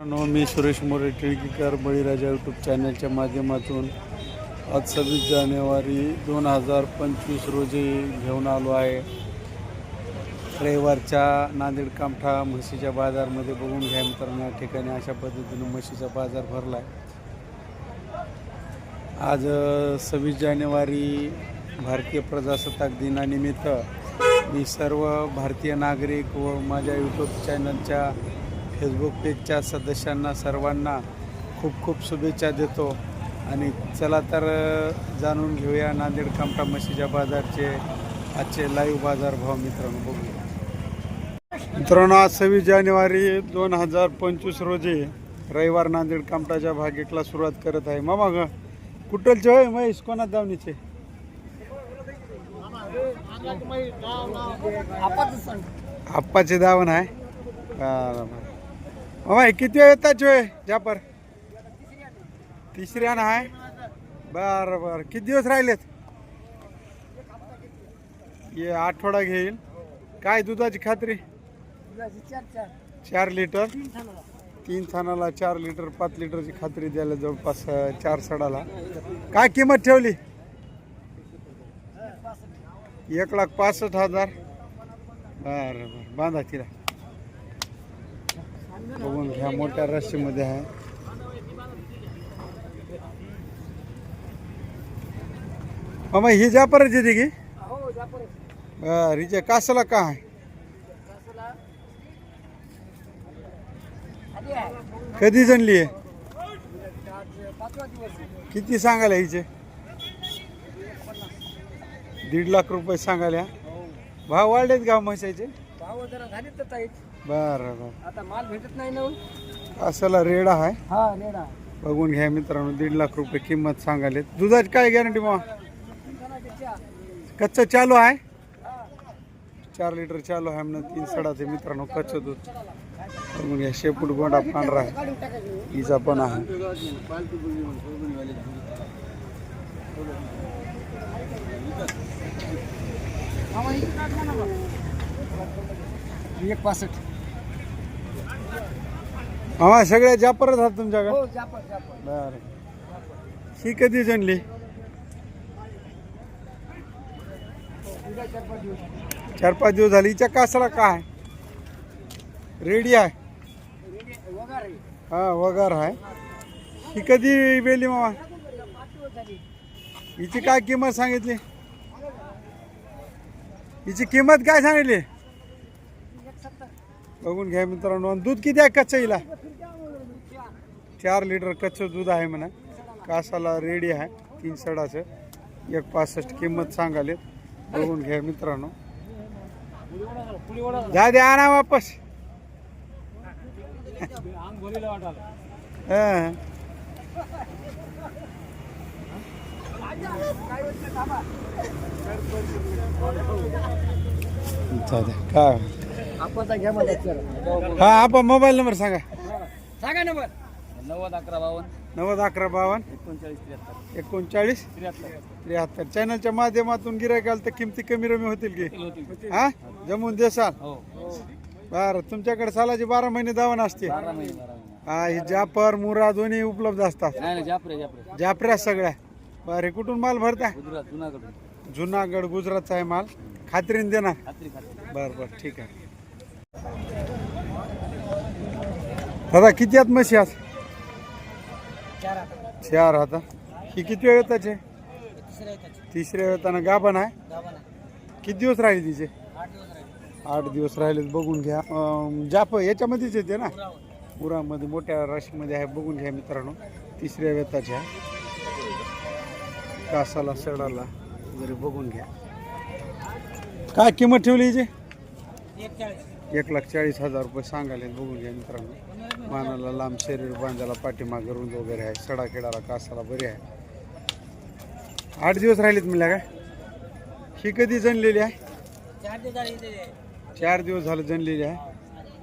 मी सुरेश मोरे टिळकीकर बळीराजा YouTube चॅनलच्या माध्यमातून आज सव्वीस जानेवारी दोन हजार पंचवीस रोजी घेऊन आलो आहे. रविवारच्या नांदेड कामठा म्हशीच्या बाजारमध्ये बघून घ्या मित्रांनो या ठिकाणी अशा पद्धतीनं म्हशीचा बाजार भरला आहे आज सव्वीस जानेवारी भारतीय प्रजासत्ताक दिनानिमित्त मी सर्व भारतीय नागरिक व माझ्या यूट्यूब चॅनलच्या फेसबुक पेजच्या सदस्यांना सर्वांना खूप खूप शुभेच्छा देतो. आणि चला तर जाणून घेऊया नांदेड कामठा म्हशीच्या बाजारचे आजचे लाईव्ह बाजार भाव मित्रांनो. बघूया. मित्रांनो आज सव्वीस जानेवारी दोन हजार पंचवीस रोजी रविवार नांदेड कामठाच्या भागेकला सुरुवात करत आहे. मामा ग कुठलचे होय महेश कोणा दावणीचे? आप्पाचे दावण आहे? हे किती येताच होय जापर तिसरी आणा आहे बरं बरं. किती दिवस राहिलेत? ये आठवडा घेईल. काय दुधाची खात्री? चार लिटर? तीन थानाला. चार लिटर पाच लिटरची खात्री द्यायला जवळपास चार सडाला. काय किंमत ठेवली? एक लाख पासष्ट हजार. बरं बरं. बांधा तिला. बघून घ्या मोठ्या राशीमध्ये आहे. मामा ही जापरच येते की? बरं हिच्या कासाला का आहे? कधी जणली आहे? किती सांगायला हिचे? दीड लाख रुपये सांगायला. भाव वाढलेत गाव म्हशाचे भाव जरा झाले तर. बरं बरं. आता माल भेटत नाही ना हो. कासाला रेडा आहे. हा रेडा बघून घ्या मित्रांनो दीड लाख रुपये किंमत सांगायले दुधाची काय गॅरंटी मग? कच्चं चालू आहे? चार लिटर चालू आहे म्हणून तीन सडाचे मित्रांनो कच्चं दूध. बघून घ्या शेपूट गोंडा पांढरा आहे. हिचा पण आहे. एक पासष्ट. मामा सगळ्या जापरच आहात तुमच्याकडे? हो जापर जापर. बरं. ही कधी जणली उद्या चार पाच दिवस चार पाच दिवस झाली. हिच्या कासाला काय? रेडी आहे? रेडी वगार आहे हा वगार आहे. ही कधी वेली मामा? पाच दिवस झाली हिची काय किंमत सांगितली? हिची किंमत काय सांगितली? बघून घ्या मित्रांनो. आणि दूध किती आहे कच्चं हिला चार लिटर कच्चं दूध आहे म्हणा. कासाला रेडी आहे. तीन सडाचं. एक पासष्ट किंमत सांगाले बघून घ्या मित्रांनो. जा द्या आणा वापस. हां. काय? हा आपण मोबाईल नंबर सांगा. सांगा नंबर नव्वद अकरा बावन्न. नव्वद अकरा बावन्न. एकोणचाळीस त्र्याहत्तर. एकोणचाळीस त्र्याहत्तर. त्र्याहत्तर. चॅनलच्या माध्यमातून गिरायक आलं तर किमती कमी रमी होतील की? हा? जमून देसाल. हो. बरं तुमच्याकडे सालाची बारा महिने दावण असते. हा ही जाफर मुरा दोन्ही उपलब्ध असतात. नाही नाही जापरे जापरे जाफऱ्या सगळ्या. बरं हे कुठून माल भरता? गुजरात जुनागड. जुनागड गुजरातचा आहे माल. खात्रीने देणार. खात्री खात्री. बरं बरं ठीक आहे. दादा किती आहेत म्हशी आज? चार आता. ही किती वेळ येतात तिसऱ्या येताना गाभण आहे? किती दिवस राहिले तिचे? आठ दिवस राहिले. बघून घ्या. जाप याच्यामध्येच येते ना? उरामध्ये मोठ्या राशीमध्ये आहे बघून घ्या मित्रांनो. तिसऱ्या वेताच्या कासाला सडाला वगैरे बघून घ्या. काय किंमत ठेवली हिची? एक लाख चाळीस हजार रुपये सांगायला बघून घ्या मित्रांनो. मानाला लांब शरीर बांधायला पाठीमागे रुंद वगैरे आहे. सडा खेळाला कासाला बरी आहे. आठ दिवस राहिलेत म्हणल्या काय? ही कधी जणलेली आहे? चार दिवस झालं जणलेली आहे.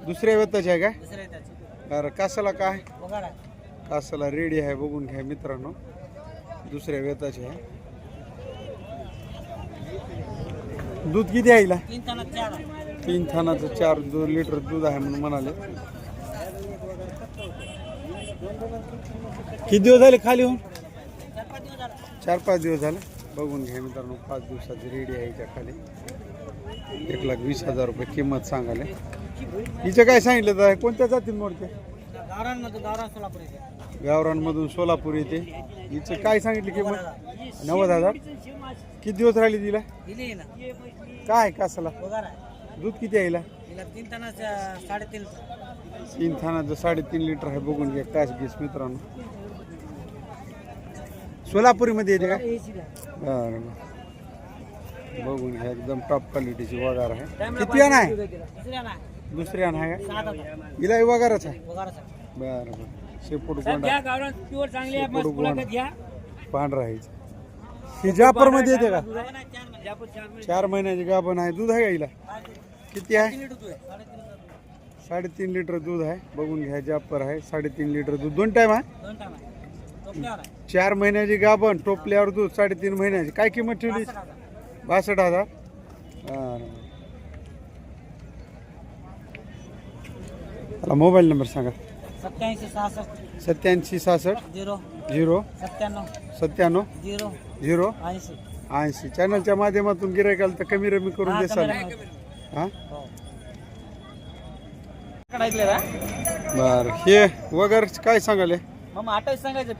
दुसऱ्या वेताची आहे काय? अरे बरं कासाला काय? कासाला रेडी आहे बघून घ्या मित्रांनो. दुसऱ्या वेताची आहे. दूध किती आहे तीन आहे तीन थानाचं चार दोन लिटर दूध आहे म्हणून म्हणाले. किती दिवस झाले खाली होऊन चार पाच दिवस झाला. बघून घ्या मित्रांनो पाच दिवसाची रेडी आहे हिच्या खाली. एक लाख वीस हजार रुपये किंमत सांगाले हिचं काय सांगितलं तर कोणत्या जातील मोडते? गावरांमध्ये गावरान सोलापूर येते. गावरांमधून सोलापूर येते हिचं काय सांगितली किंमत? नव्वद हजार. किती दिवस राहिले तिला? दिली ना. काय कासाला दूध किती तिला तीन साडेतीन तीन थानाचं साडेतीन लिटर आहे बघून घ्या काश घेस मित्रांनो. सोलापुरीमध्ये येते का? बरं बरं. बघून घ्या एकदम टॉप क्वालिटीची वगार आहे. किती आण आहे? दुसरी आण आहे. का? हिला वगारच आहे. बरं बरं. शेपूट साहेब गोंडा. घ्या गावरान प्युअर चांगली आहे शेपूट मस्त मुलाखत गोंडा घ्या. पांढरा आहे. ही जाफरमध्ये येते का? चार महिन्याची गाभण आहे. दूध आहे का हिला? किती आहे? तीन लिटर दूध आहे. साडेतीन लिटर. दूध आहे. बघून घ्या जापर आहे साडेतीन लिटर दूध. दोन टाईम आहे? दोन टाइम आहे. चार महिन्याची गाभण टोपल्यावर दूध साडेतीन महिन्याची. काय किंमत ठेवली. बासष्ट हजार. मला मोबाईल नंबर सांगा. सत्याऐंशी सहासष्ट. सत्याऐंशी सहासष्ट. झिरो. झिरो. सत्त्याण्णव. सत्त्याण्णव. झिरो. झिरो. ऐंशी. ऐंशी. चॅनलच्या माध्यमातून गिरायकाल तर कमी रमी करून देसाल बर हे वगैरे काय सांगाले? मग अठ्ठावीस सांगायचं.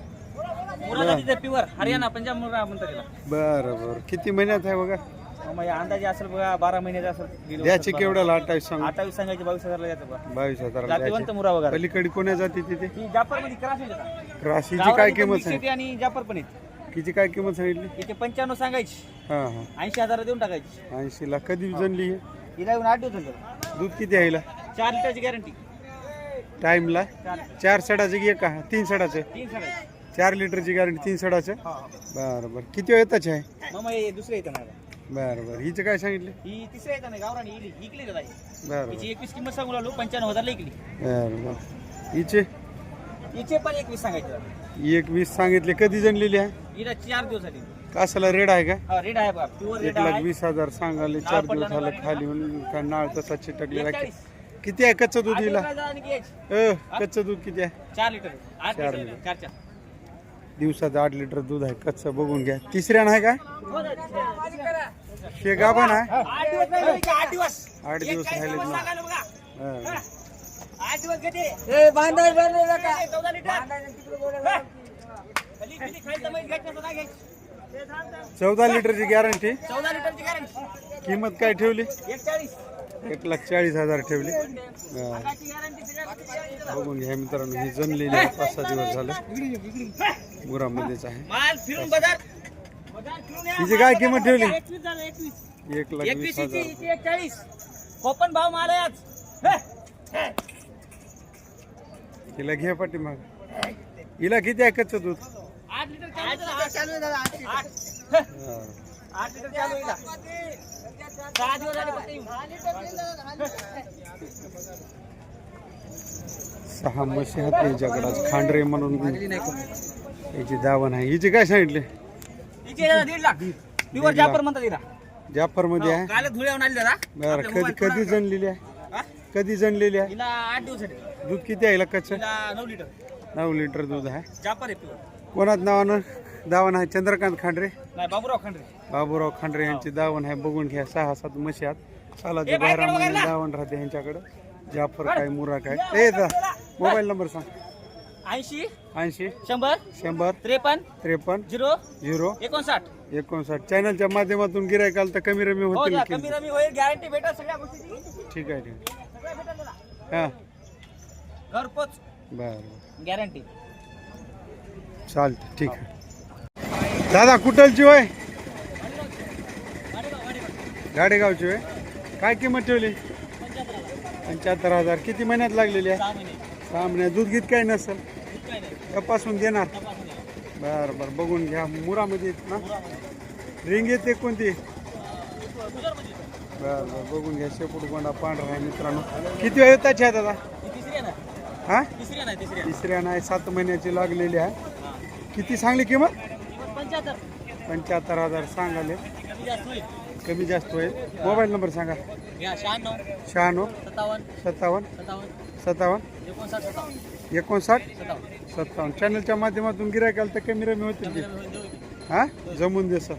तिथे प्युअर हरियाणा पंजाब म्हणतात बरं बरं. किती महिन्यात आहे बघा मग अंदाजे असेल बघा बारा महिन्याचा असेल द्याची. केवढ्याला अठ्ठावीस सांग. अठ्ठावीस सांगायचे बावीस हजारला द्यायचं बघा. बावीस हजार जातीवंत मुरा वगैरे. पलीकडे कोण्या जाती तिथे? जापरमध्ये क्रास काय किंमत आणि जापर पण किती काय किंमत सांगितली? इथे पंच्याण्णव सांगायची. ऐंशी हजार देऊन टाकायची. ऐंशीला कधी जनली हे? हिला येऊन आठ दिवस दूध किती आहे हिला? चार लिटरची गॅरंटी टाईमला? चार. चार सडाचे की एक का तीन सडाचे? तीन सांगायची चार लिटरची गॅरंटी तीन सडाचे? हा बरं बरं. किती वेळ येताचे आहे? मग हे दुसरं येतं बरं बरं. हिचं काय सांगितले? ही तिसरं येतं ना गावरानी. इली इकली दादा. बरं हिची एकवीस किंमत सांगू लागलो पंच्याण्णव हजारला इकली. बरं बरं. हिचे? हिचे पण एकवीस सांगायचे. दादा. एक वीस सांगितले. कधी जनलेली आहे? हिला चार दिवस झाले. कासाला रेड आहे का? हा रेड आहे बघा प्युअर एक रेड लाख आहे. वीस हजार सांगाले चार दिवस झालं खाली होऊन का नाळ तसा चिटकलेला एकचाळीस. किती आहे कच्चं दूध आठ हिला? आणि. अ कच्चं दूध किती आहे? चार लिटर. आठ चार लिटर. लिटर. चार चार दिवसाचं आठ लिटर दूध आहे कच्चं बघून घ्या. तिसऱ्या आहे का? हो गाभण आहे. आठ दिवस नाही होईल का? आठ दिवस. आठ दिवस एक चाळीस राहिलेत दिवस ना. सांगायला बघा. आठ दिवस किती बांधाय बांधाय चौदा लिटर. खाली- खाली खाली तर म्हैस घ्यायची नसतं, नाही घ्यायची. चौदा लिटरची गॅरंटी. चौदा लिटरची गॅरंटी. किंमत काय ठेवली? एक लाख चाळीस हजार ठेवली. हा. बघून घ्या मित्रांनो ही जमलेली आहे. पाच सहा दिवस झाले. गुरामध्येच आहे. माल फिरून बाजार. हिची काय किंमत ठेवली? एकवीस झालं एकवीस. एक लाख वीस एकवीस हजार. कोपन भाव माल आहे आज. हे. हे. हिला घे पाठी मग हिला किती आहे कच्चं दूध? चालू आहे दादा, आठ लिटर. आठ. हे. हा. आठ लिटर चालू आहे इथं. सहा दिवस झाले आहेत त्यांच्याकडे आज खांडरे म्हणून याची दावण आहे. हिची काय सांगितले? जाफरमध्ये आहे. काल धुळ्याहून आली दादा. बरं आपल्या कधी कधी जनलेली आहे? हा? कधी जनलेली आहे? दूध किती आहे हिला नऊ लिटर. नऊ लिटर दूध आहे. कोणाच नावानं? दावण आहे चंद्रकांत खांडरे. नाही बाबूराव खंडरे. बाबूराव खांडरे यांची दावण आहे. बघून घ्या सहा सात म्हशी आहेत बाहेर काढ बाहेर बघायला. दावण राहते ह्यांच्याकडं जाफर काय मुरा काय. ए मोबाईल नंबर सांग. ऐंशी ऐंशी शंभर शंभर त्रेपन्न त्रेपन्न झिरो झिरो एकोणसाठ. एकोणसाठ. चॅनलच्या माध्यमातून गिरायकाल तर कमी रमी हो होतील की कमी रमी होईल गॅरंटी भेटेल सगळ्या गोष्टीची. ठीक आहे ठीक आहे. हा. घरपोच. बरं. गॅरंटी चालतं ठीक आहे. दादा कुठलची होय? गाडेगावची होय? काय किंमत ठेवली? पंच्याहत्तर हजार. किती महिन्यात लागलेली आहे? सहा महिने. सहा महिन्यात दूध गीत काय नसेल? तपासून देणार. बरं बरं. बघून घ्या. मुरामध्ये येत ना? रिंग येते कोणती. बरं बरं. बघून घ्या. शेपूट गोंडा पांढरा आहे मित्रांनो. किती वेळ येताची आहे दादा? ही तिसऱ्या नाही सात महिन्याची लागलेली आहे. किती सांगली किंमत? पंच्याहत्तर. हजार सांगाले. कमी जास्त होईल. मोबाईल नंबर सांगा. शहाण्णव. सत्तावन्न. सत्तावन्न. एकोणसाठ सत्तावन्न. चॅनलच्या माध्यमातून गिरायकाल तर कमी रमी होतील हां? जमून दे सर.